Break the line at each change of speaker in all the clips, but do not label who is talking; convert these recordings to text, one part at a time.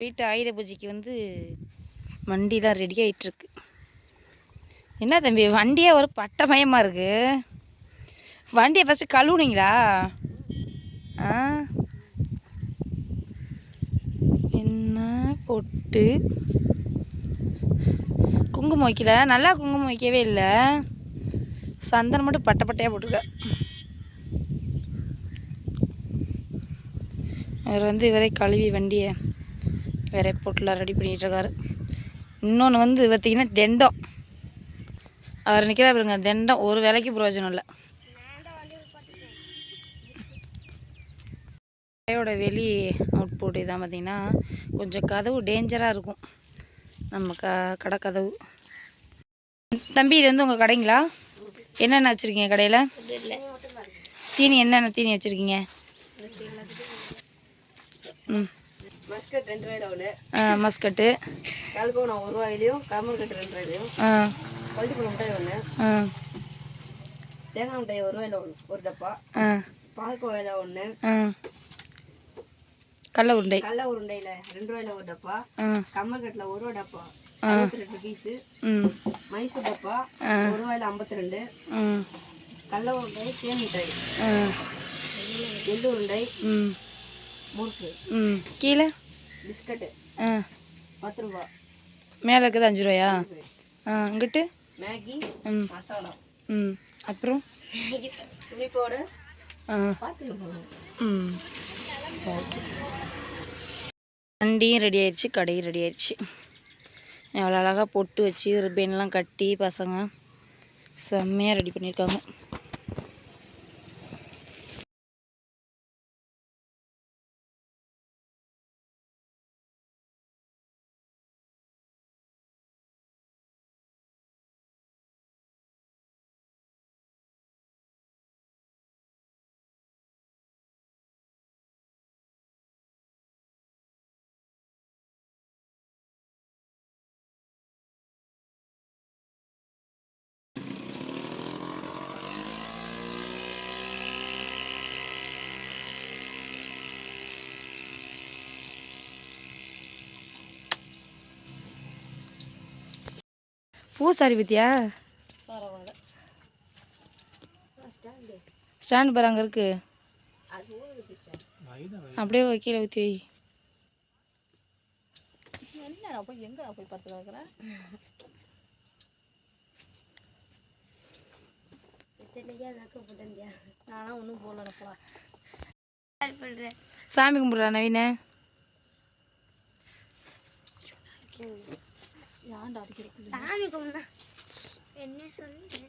வீட்டு ஆயுத பூஜைக்கு வந்து வண்டிலாம் ரெடி ஆகிட்டுருக்கு என்ன தம்பி வண்டியே ஒரு பட்டமயமாக இருக்குது வண்டியை ஃபஸ்ட்டு கழுவுனீங்களா? ஆ? என்ன பொட்டு? குங்குமம் வைக்கல. நல்லா குங்குமம் வைக்கவே இல்லை. சந்தனம் மட்டும் பட்டை பட்டையாக போட்டுருக்க. அவர் வந்து இவரே கழுவி வண்டியை வேற பொட்டில் ரெடி பண்ணிகிட்ருக்காரு. இன்னொன்று வந்து பார்த்திங்கன்னா தெண்டம். அவர் நிற்கிறா பாருங்க தெண்டம் ஒரு வேலைக்கு பிரயோஜனம் இல்லை. கடையோட வெளி அவுட்புட் இதான் பார்த்தீங்கன்னா கொஞ்சம் கதவு டேஞ்சராக இருக்கும். நம்ம க கடை கதவு தம்பி இது வந்து உங்கள் கடைங்களா? என்னென்ன வச்சுருக்கீங்க கடையில்? தீனி என்னென்ன தீனி வச்சுருக்கீங்க? ம். மஸ்கட்டு.
கல்கோணம் ஒரு ரூபாயிலையும் கமர்கட்டு ரெண்டு ரூபாயிலையும் மிட்டாய் ஒன்று தேங்காய் மிட்டாய் ஒரு ரூபாயில ஒன்று ஒரு டப்பா.
ஆ.
பால்கோவையில் ஒன்று
கடல உருண்டை.
கடல உருண்டையில் ரெண்டு ரூபாயில ஒரு டப்பா.
ஆ.
கம்மர்கட்டில் ஒரு ரூபா டப்பா அறுபத்தி ரெண்டு பீஸு. மைசூர் டப்பா. ஒரு ரூபாயில ஐம்பத்தி ரெண்டு. கடல உருண்டை தேன் மிட்டாய். எள்ளு உருண்டை. முறுக்கு.
ம் கீழே?
பிஸ்கட்டு.
ஆ.
பத்து ரூபா
மேலே இருக்குது அஞ்சு ரூபாயா? ஆ இங்கிட்டு?
மேகி
ம்.
மசாலா.
ம் அப்புறம்?
துணி
ஆ. ம். ஓகே வண்டியும் ரெடி ஆயிடுச்சு கடையும் ரெடி ஆயிடுச்சு. எவ்வளோ அழகாக பொட்டு வச்சு ரிப்பன்லாம் கட்டி பசங்க செம்மையாக ரெடி பண்ணியிருக்காங்க. பூசாரி பத்தியா? ஸ்டாண்ட் பாரு அங்கே இருக்கு. அப்படியே கீழே ஊற்றி வை.
என்ன போய் எங்கே போய் படுத்து கிடக்குறேன் நானும் ஒன்றும் போடலப்பா
சாமி கும்பிட்றா நவீன.
ஏன்டா அடிக்கிறேன்
சாமி கும்பிடா என்ன சொல்லு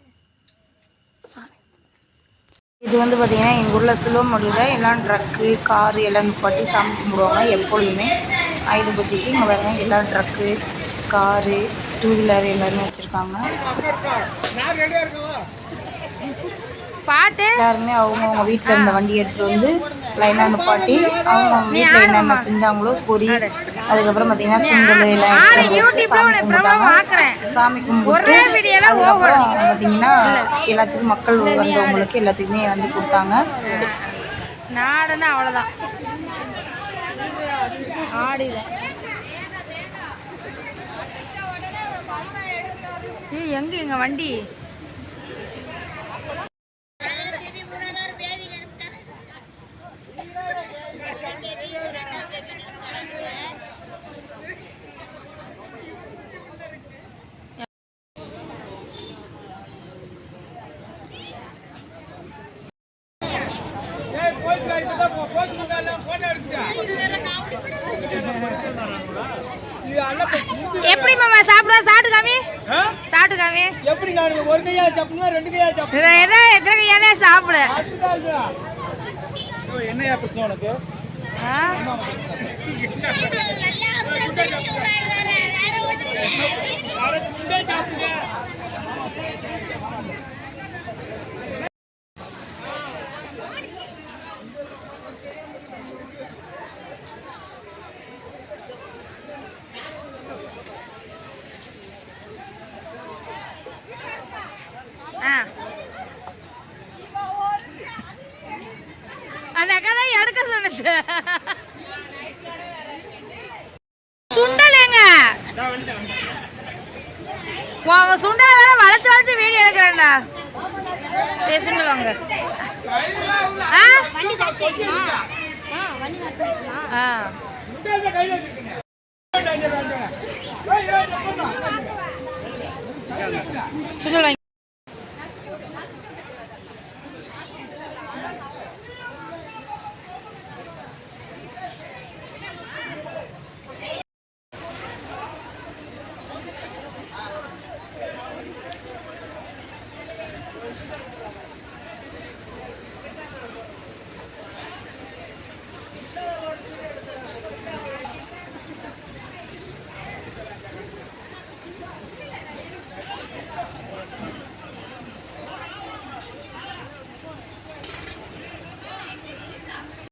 இது வந்து பார்த்தீங்கன்னா எங்கள் ஊரில் சிலுவமொழியில் எல்லாம் ட்ரக்கு காரு எல்லாம் நிப்பாட்டி சாமி கும்பிடுவாங்க எப்பொழுதுமே. ஆயுத பூஜைக்கு இங்கே பாருங்க எல்லா ட்ரக்கு காரு டூ வீலர் எல்லாருமே வச்சுருக்காங்க. பாட்டு எல்லாருமே அவங்கவுங்க வீட்டில் இருந்த வண்டி எடுத்துகிட்டு வந்து லைனாக நிப்பாட்டி அவங்கவுங்க வீட்டில் என்னென்ன செஞ்சாங்களோ பொரி அதுக்கப்புறம் பார்த்தீங்கன்னா சுண்டல் எல்லாம் எடுத்து வச்சு சாமி கும்பிட்டாங்க. சாமி கும்பிட்டு அதுக்கப்புறம் பார்த்தீங்கன்னா எல்லாத்துக்கும் மக்கள் வந்தவங்களுக்கு எல்லாத்துக்குமே வந்து கொடுத்தாங்க. நாடுன்னா அவ்வளோதான் ஏய் எங்க எங்க வண்டி? எப்படி மாமா சாப்பிடுவா? சாப்பிட்டு காமி. சாப்பிட்டு காமி.
எப்படி நான் ஒரு கையா சாப்பிடணும் ரெண்டு கையா
இதை எதை எத்தனை கையாலே சாப்பிடு.
என்னையா பிரச்சனை உனக்கு? சாப்பிடுங்க.
ஆ. அந்த அக்கா தான் எடுக்க சொன்னுச்சு
உன் அவன் சுண்டலை வேற வளைச்சு வளைச்சு வீடியோ எடுக்கிறேன்டா. ஏ சுண்டல் வாங்க. ஆ?
வண்டி ஆ வண்டி
ஆ.
கையில்
சுண்டல் வாங்கி